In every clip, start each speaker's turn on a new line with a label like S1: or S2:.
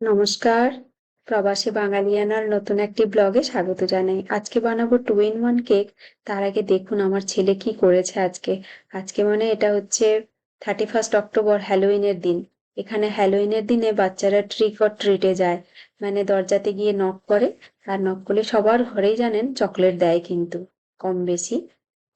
S1: নমস্কার। প্রবাসী বাঙালিয়ানার নতুন একটি ব্লগে স্বাগত জানাই। আজকে বানাবো টু ইন ওয়ান কেক তার আগে দেখুন আমার ছেলে কি করেছে আজকে। আজকে মানে এটা হচ্ছে থার্টি ফার্স্ট অক্টোবর হ্যালোইনের দিন। এখানে হ্যালোইনের দিনে বাচ্চারা ট্রিক অর ট্রিটে যায়। মানে দরজাতে গিয়ে নক করে। আর নক করলে সবার ঘরেই জানেন চকলেট দেয় কিন্তু, কম বেশি,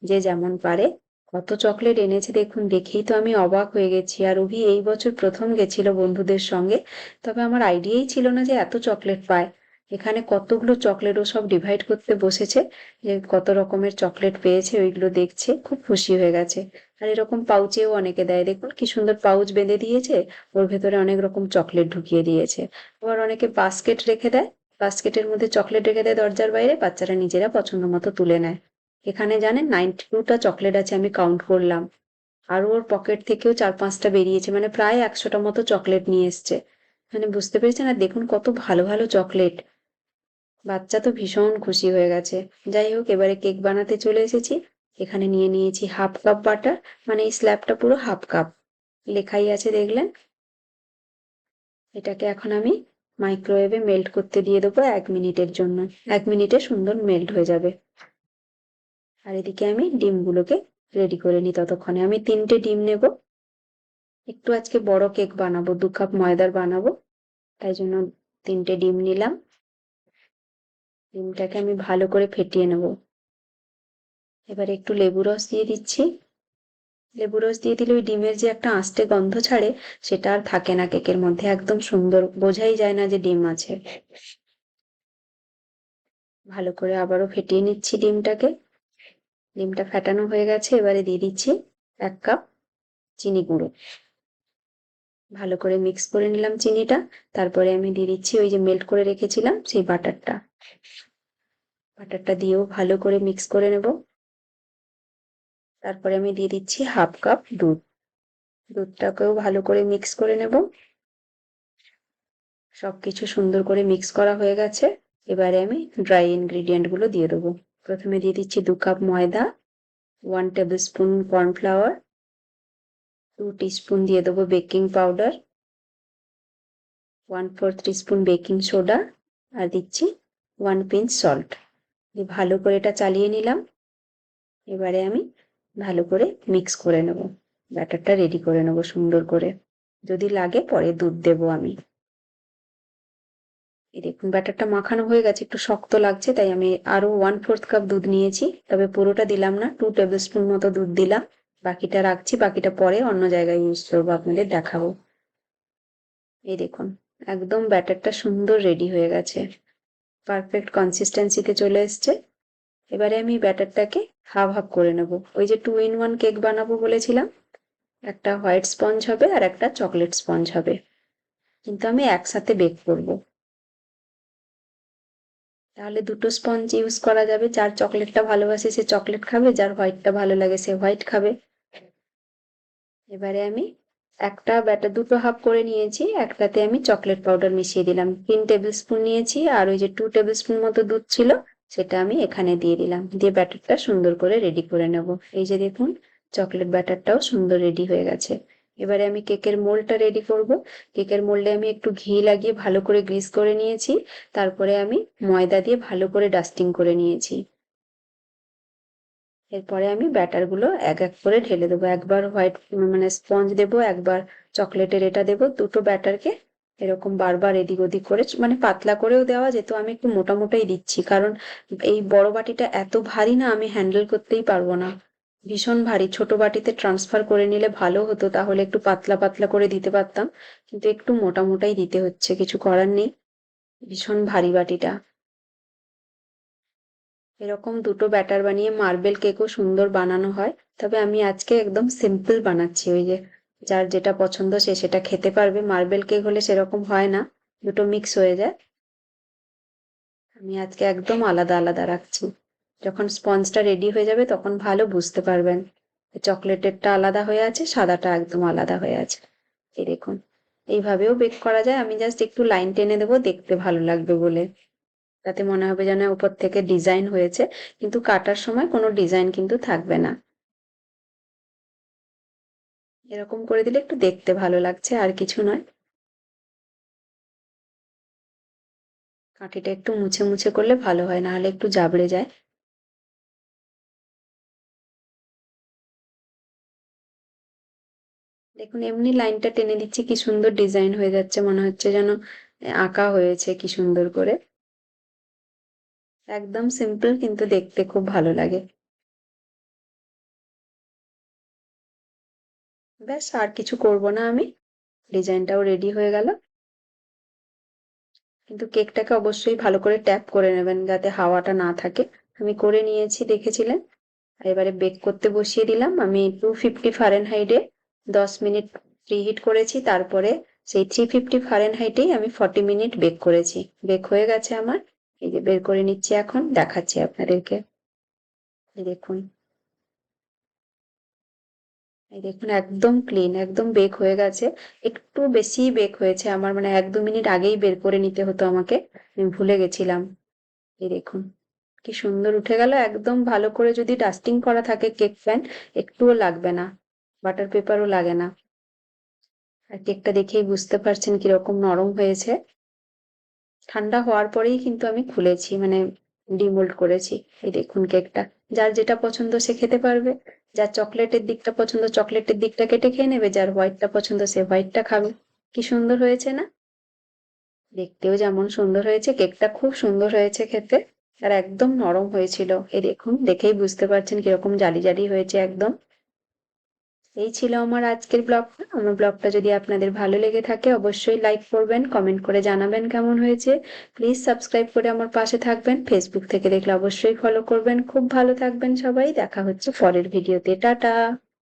S1: যে যেমন পারে। কত চকলেট এনেছে দেখুন, দেখেই তো আমি অবাক হয়ে গেছি। আর অভি এই বছর প্রথম গেছিল বন্ধুদের সঙ্গে। তবে আমার আইডিয়াই ছিল না যে এত চকলেট পায়। এখানে কতগুলো চকলেট ও সব ডিভাইড করতে বসেছে। যে কত রকমের চকলেট পেয়েছে, ওইগুলো দেখছে, খুব খুশি হয়ে গেছে। আর এরকম পাউচেও অনেকে দেয়। দেখুন, কি সুন্দর পাউচ বেঁধে দিয়েছে, ওর ভেতরে অনেক রকম চকলেট ঢুকিয়ে দিয়েছে। আবার অনেকে বাস্কেট রেখে দেয়। বাস্কেটের মধ্যে চকলেট রেখে দেয় দরজার বাইরে, বাচ্চারা নিজেরা পছন্দ মতো তুলে নেয়। এখানে জানেন নাইনটি টুটা চকলেট আছে আমি কাউন্ট করলাম। আর ওর পকেট থেকেও চার পাঁচটা বেরিয়েছে মানে প্রায় একশোটা মতো চকলেট নিয়ে এসছে। মানে বুঝতে পেরেছেন? আর দেখুন কত ভালো ভালো চকলেট বাচ্চা তো ভীষণ খুশি হয়ে গেছে। যাই হোক, এবারে কেক বানাতে চলে এসেছি। এখানে নিয়ে নিয়েছি হাফ কাপ বাটার মানে এই স্ল্যাবটা পুরো হাফ কাপ লেখাই আছে, দেখলেন? এটাকে এখন আমি মাইক্রোওয়েভে মেল্ট করতে দিয়ে দেবো এক মিনিটের জন্য। এক মিনিটে সুন্দর মেল্ট হয়ে যাবে। আর এদিকে আমি ডিমগুলোকে রেডি করে নিই ততক্ষণে। আমি তিনটে ডিম নেব। একটু আজকে বড় কেক বানাবো, দু কাপ ময়দার বানাবো। তাই জন্য তিনটে ডিম নিলাম। ডিমটাকে আমি ভালো করে ফেটিয়ে নেব। এবার একটু লেবু রস দিয়ে দিচ্ছি। লেবু রস দিয়ে দিলে ওই ডিমের যে একটা আঁশটে গন্ধ ছাড়ে, সেটা আর থাকে না কেকের মধ্যে। একদম সুন্দর, বোঝাই যায় না যে ডিম আছে। ভালো করে আবারও ফেটিয়ে নিচ্ছি ডিমটাকে। ডিমটা ফেটানো হয়ে গেছে, এবারে দিয়ে দিচ্ছি এক কাপ চিনি গুঁড়ো। ভালো করে মিক্স করে নিলাম চিনিটা, তারপরে আমি দিয়ে দিচ্ছি ওই যে মেল্ট করে রেখেছিলাম সেই বাটারটা। বাটারটা দিয়েও ভালো করে মিক্স করে নেব। তারপরে আমি দিয়ে দিচ্ছি হাফ কাপ দুধ। দুধটাকেও ভালো করে মিক্স করে নেব। সবকিছু সুন্দর করে মিক্স করা হয়ে গেছে। এবারে আমি ড্রাই ইনগ্রিডিয়েন্টগুলো দিয়ে দেবো। প্রথমে দিয়ে দিচ্ছি দু কাপ ময়দা one tablespoon cornflour two teaspoon দিয়ে দেবো baking powder one fourth teaspoon baking soda আর দিচ্ছি ওয়ান পিঞ্চ সল্ট দিয়ে ভালো করে এটা চালিয়ে নিলাম। এবারে আমি ভালো করে মিক্স করে নেব। ব্যাটারটা রেডি করে নেব সুন্দর করে। যদি লাগে পরে দুধ দেব আমি। এই দেখুন, ব্যাটারটা মাখানো হয়ে গেছে, একটু শক্ত লাগছে, তাই আমি আরও ওয়ান ফোর্থ কাপ দুধ নিয়েছি। তবে পুরোটা দিলাম না টু টেবিল স্পুন মতো দুধ দিলাম। বাকিটা রাখছি, বাকিটা পরে অন্য জায়গায় ইউজ করব, আপনাদের দেখাবো। এই দেখুন, একদম ব্যাটারটা সুন্দর রেডি হয়ে গেছে। পারফেক্ট কনসিস্টেন্সিতে চলে এসছে। এবারে আমি ব্যাটারটাকে হাফ হাফ করে নেব। ওই যে টু ইন ওয়ান কেক বানাবো বলেছিলাম, একটা হোয়াইট স্পঞ্জ হবে আর একটা চকলেট স্পঞ্জ হবে। কিন্তু আমি একসাথে বেক করব। তাহলে দুটো স্পঞ্জ ইউজ করা যাবে। যার চকলেটটা ভালোবাসে, সে চকলেট খাবে। যার হোয়াইটটা ভালো লাগে, সে হোয়াইট খাবে। এবারে আমি একটা ব্যাটার দুটো হাফ করে নিয়েছি। একটাতে আমি চকলেট পাউডার মিশিয়ে দিলাম। তিন টেবিল স্পুন নিয়েছি। আর ওই যে টু টেবিল স্পুন মতো দুধ ছিল, সেটা আমি এখানে দিয়ে দিলাম। দিয়ে ব্যাটারটা সুন্দর করে রেডি করে নেব। এই যে দেখুন চকলেট ব্যাটারটাও সুন্দর রেডি হয়ে গেছে। এবারে আমি কেকের মোলটা রেডি করব। কেকের মোল্ডে আমি একটু ঘি লাগিয়ে ভালো করে গ্রিস করে নিয়েছি। তারপরে আমি ময়দা দিয়ে ভালো করে ডাস্টিং করে নিয়েছি। এরপরে আমি ব্যাটারগুলো এক এক করে ঢেলে দেবো। একবার হোয়াইট মানে স্পঞ্জ দেবো, একবার চকলেটের এটা দেবো। দুটো ব্যাটারকে এরকম বারবার এদিক ওদিক করে মানে পাতলা করেও দেওয়া যেত, আমি একটু মোটা মোটাই দিচ্ছি। কারণ এই বড় বাটিটা এত ভারী না, আমি হ্যান্ডেল করতেই পারব না। ভীষণ ভারী। ছোট বাটিতে ট্রান্সফার করে নিলে ভালো হতো, তাহলে একটু পাতলা পাতলা করে দিতে পারতাম, কিন্তু একটু মোটা মোটাই দিতে হচ্ছে, কিছু করার নেই। ভীষণ ভারী বাটিটা। এরকম দুটো ব্যাটার বানিয়ে মার্বেল কেকও সুন্দর বানানো হয়, তবে আমি আজকে একদম সিম্পল বানাচ্ছি ওই যে, যার যেটা পছন্দ সে সেটা খেতে পারবে। মার্বেল কেক হলে সেরকম হয় না, দুটো মিক্স হয়ে যায়। আমি আজকে একদম আলাদা আলাদা রাখছি। যখন স্পঞ্জটা রেডি হয়ে যাবে তখন ভালো বুঝতে পারবেন। চকলেটেরটা আলাদা হয়ে আছে, সাদাটা একদম আলাদা হয়ে আছে। এই দেখুন, এইভাবেও বেক করা যায়। আমি জাস্ট একটু লাইন টেনে দেবো, দেখতে ভালো লাগবে বলে। তাতে মনে হবে যেন উপর থেকে ডিজাইন হয়েছে, কিন্তু কাটার সময় কোনো ডিজাইন কিন্তু থাকবে না। এরকম করে দিলে একটু দেখতে ভালো লাগছে, আর কিছু নয়। কাঠিটা একটু মুছে মুছে করলে ভালো হয়, নাহলে একটু জাবড়ে যায়। দেখুন, এমনি লাইনটা টেনে দিচ্ছি, কি সুন্দর ডিজাইন হয়ে যাচ্ছে, মনে হচ্ছে যেন আঁকা হয়েছে, কি সুন্দর করে। একদম সিম্পল, কিন্তু দেখতে খুব ভালো লাগে। ব্যাস, আর কিছু করব না আমি। ডিজাইনটাও রেডি হয়ে গেল। কিন্তু কেকটাকে অবশ্যই ভালো করে ট্যাপ করে নেবেন, যাতে হাওয়াটা না থাকে। আমি করে নিয়েছি, দেখেছিলেন? এবারে বেক করতে বসিয়ে দিলাম। আমি টু ফিফটি ফারেনহাইটে দশ মিনিট প্রিহিট করেছি, তারপরে সেই থ্রি ফিফটি ফারেনহাইটেই আমি ফর্টি মিনিট বেক করেছি। বেক হয়ে গেছে আমার। এই যে বের করে নিচ্ছি এখন, দেখাচ্ছি আপনাদেরকে। দেখুন। এই দেখুন, একদম ক্লিন একদম বেক হয়ে গেছে। একটু বেশি বেক হয়েছে আমার মানে এক দু মিনিট আগেই বের করে নিতে হতো আমাকে। আমি ভুলে গেছিলাম। এই দেখুন, কি সুন্দর উঠে গেল। একদম ভালো করে যদি ডাস্টিং করা থাকে কেক প্যান একটুও লাগবে না। বাটার পেপারও লাগে না। আর কেকটা দেখেই বুঝতে পারছেন কীরকম নরম হয়েছে। ঠান্ডা হওয়ার পরেই কিন্তু আমি খুলেছি মানে ডিমোল্ড করেছি। এই দেখুন কেকটা। যার যেটা পছন্দ সে খেতে পারবে। যার চকলেটের দিকটা পছন্দ, চকলেটের দিকটা কেটে খেয়ে নেবে। যার হোয়াইটটা পছন্দ, সে হোয়াইটটা খাবে। কি সুন্দর হয়েছে না? দেখতেও যেমন সুন্দর হয়েছে। কেকটা খুব সুন্দর হয়েছে খেতে। আর একদম নরম হয়েছিল। এই দেখুন, দেখেই বুঝতে পারছেন কীরকম জালি জালি হয়েছে একদম। এই ছিল আমার আজকের ব্লগটা। আমার ব্লগটা যদি আপনাদের ভালো লেগে থাকে, অবশ্যই লাইক করবেন কমেন্ট করে জানাবেন কেমন হয়েছে। প্লিজ সাবস্ক্রাইব করে আমার পাশে থাকবেন। ফেসবুক থেকে দেখলে অবশ্যই ফলো করবেন। খুব ভালো থাকবেন সবাই। দেখা হচ্ছে পরের ভিডিওতে। টাটা!